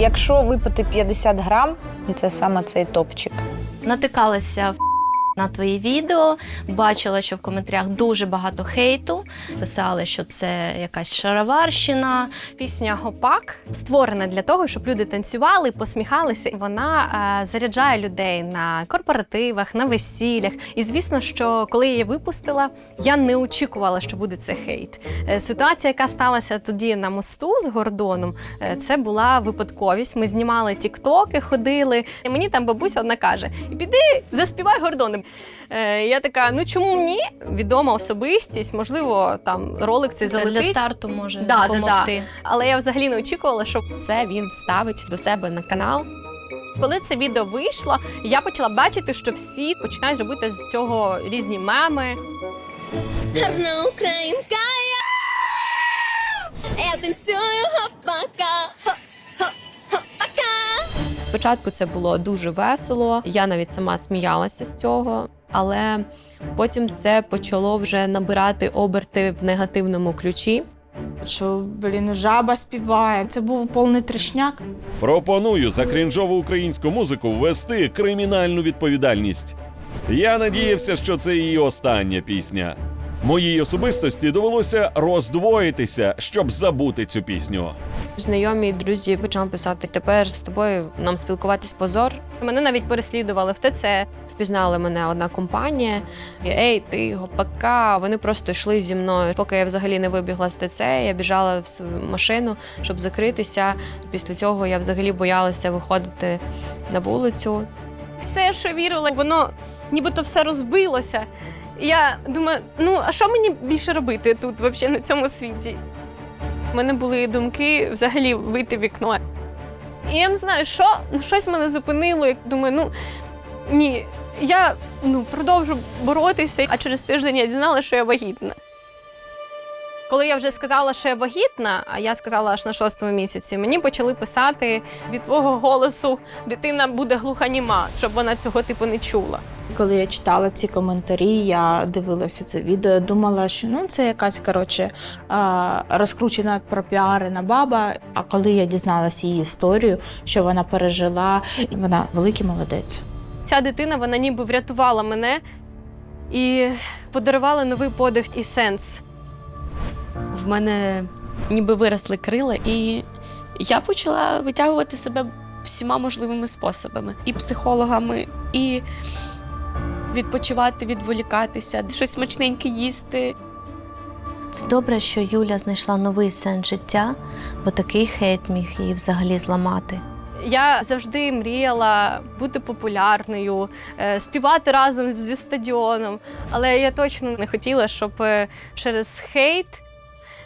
Якщо випити 50 грам, і це саме цей топчик. Натикалася в на твої відео, бачила, що в коментарях дуже багато хейту. Писали, що це якась шароварщина. Пісня Гопак створена для того, щоб люди танцювали, посміхалися. Вона е, заряджає людей на корпоративах, на весіллях. І звісно, що коли я її випустила, я не очікувала, що буде це хейт. Е, ситуація, яка сталася тоді на мосту з Гордоном, е, це була випадковість. Ми знімали тіктоки, ходили. І мені там бабуся одна каже: піди, заспівай Гордоном. Е, я така, ну чому ні? Відома особистість, можливо, там ролик цей Це залетить. для старту може Да, да, допомогти. Але я взагалі не очікувала, що це він вставить до себе на канал. Коли це відео вийшло, я почала бачити, що всі починають робити з цього різні меми. Гарна українка я, я танцюю гопака. Спочатку це було дуже весело. Я навіть сама сміялася з цього, але потім це почало вже набирати оберти в негативному ключі. що блін, жаба співає. Це був повний трешняк. Пропоную за крінжову українську музику ввести кримінальну відповідальність. Я надіявся, що це її остання пісня. Моїй особистості довелося роздвоїтися, щоб забути цю пісню. Знайомі і друзі почали писати: тепер з тобою нам спілкуватись позор. Мене навіть переслідували в ТЦ. Впізнали мене одна компанія. І, Ей, ти гопака. Вони просто йшли зі мною. Поки я взагалі не вибігла з ТЦ, я біжала в свою машину, щоб закритися. Після цього я взагалі боялася виходити на вулицю. Все, що вірила, воно нібито все розбилося. І я думаю, ну а що мені більше робити тут, взагалі, на цьому світі? У мене були думки взагалі вийти в вікно. І я не знаю, що ну, щось мене зупинило. Я думаю, ну ні, я ну, продовжу боротися, а через тиждень я дізналася, що я вагітна. Коли я вже сказала, що я вагітна, а я сказала аж на шостому місяці, мені почали писати від твого голосу дитина буде глуханіма, щоб вона цього типу не чула. Коли я читала ці коментарі, я дивилася це відео, думала, що ну це якась коротше розкручена пропіарена баба. А коли я дізналася її історію, що вона пережила, і вона великий молодець. Ця дитина вона ніби врятувала мене і подарувала новий подих і сенс. В мене ніби виросли крила, і я почала витягувати себе всіма можливими способами: і психологами, і відпочивати, відволікатися, щось смачненьке їсти. Це добре, що Юля знайшла новий сенс життя, бо такий хейт міг її взагалі зламати. Я завжди мріяла бути популярною, е, співати разом зі стадіоном, але я точно не хотіла, щоб е, через хейт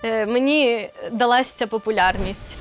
е, мені далася ця популярність.